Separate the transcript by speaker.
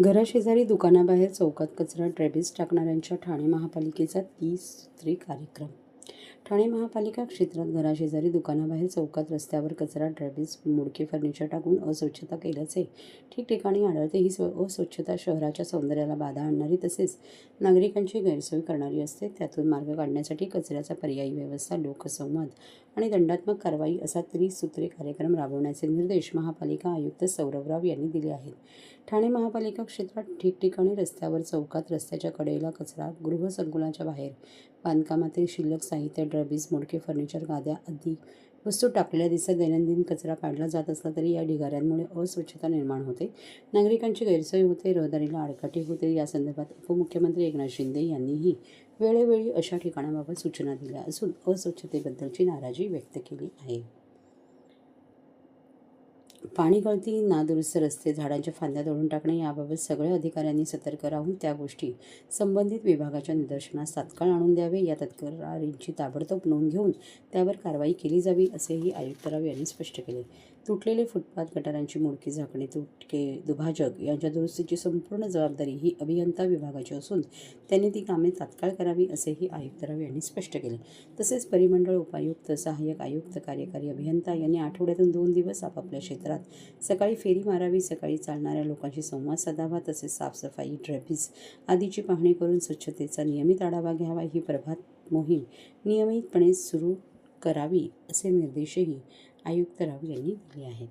Speaker 1: घराशेजारी दुकानाबाहेर चौकात कचरा ड्रेबीज टाकणाऱ्यांच्या ठाणे महापालिकेचा तीसत्री कार्यक्रम. ठाणे महापालिका क्षेत्रात घराशेजारी दुकानाबाहेर चौकात रस्त्यावर कचरा ड्रॅबीज मुडके फर्निचर टाकून अस्वच्छता केल्याचे ठिकठिकाणी आढळते. ही स्व अस्वच्छता शहराच्या सौंदर्याला बाधा आणणारी तसेच नागरिकांची गैरसोय करणारी असते. त्यातून मार्ग काढण्यासाठी कचऱ्याचा पर्यायी व्यवस्था लोकसंवाद आणि दंडात्मक कारवाई असा त्रिसूत्री कार्यक्रम राबवण्याचे निर्देश महापालिका आयुक्त सौरभराव यांनी दिले आहेत. ठाणे महापालिका क्षेत्रात ठिकठिकाणी रस्त्यावर चौकात रस्त्याच्या कडेला कचरा गृहसंकुलाच्या बाहेर बांधकामातील शिल्लक साहित्य रबीज मोडके फर्निचर गाद्या आदी वस्तू टाकलेल्या दिसत दैनंदिन कचरा काढला जात असला तरी या ढिगाऱ्यांमुळे अस्वच्छता निर्माण होते. नागरिकांची गैरसोय होते रहदारीला आडकाठी होते. या संदर्भात उपमुख्यमंत्री एकनाथ शिंदे यांनीही वेळोवेळी अशा ठिकाणाबाबत सूचना दिल्या असून अस्वच्छतेबद्दलची नाराजी व्यक्त केली आहे. पाणी गळती नादुरुस्त रस्ते झाडांच्या फांद्या तोडून टाकणे याबाबत सगळ्या अधिकाऱ्यांनी सतर्क राहून त्या गोष्टी संबंधित विभागाच्या निदर्शनास तात्काळ आणून द्यावे. या तक्रारींची ताबडतोब नोंद घेऊन त्यावर कारवाई केली जावी असेही आयुक्तराव यांनी स्पष्ट केले. तुटलेले फुटपाथ गटारांची मोडकी झाकणे तुटके दुभाजक यांच्या दुरुस्तीची संपूर्ण जबाबदारी ही अभियंता विभागाची असून त्यांनी ती कामे तात्काळ करावी असेही आयुक्तराव यांनी स्पष्ट केले. तसेच परिमंडळ उपायुक्त सहाय्यक आयुक्त कार्यकारी अभियंता यांनी आठवड्यातून दोन दिवस आपापल्या क्षेत्रात सकाळी फेरी मारावी सकाळी चालणाऱ्या लोकांशी संवाद साधावा तसेच साफसफाई ड्रेपीज आदीची पाहणी करून स्वच्छतेचा नियमित आढावा घ्यावा. ही प्रभात मोहीम नियमितपणे सुरू करावी असे निर्देशही आयुक्त राव यांनी दिले आहेत.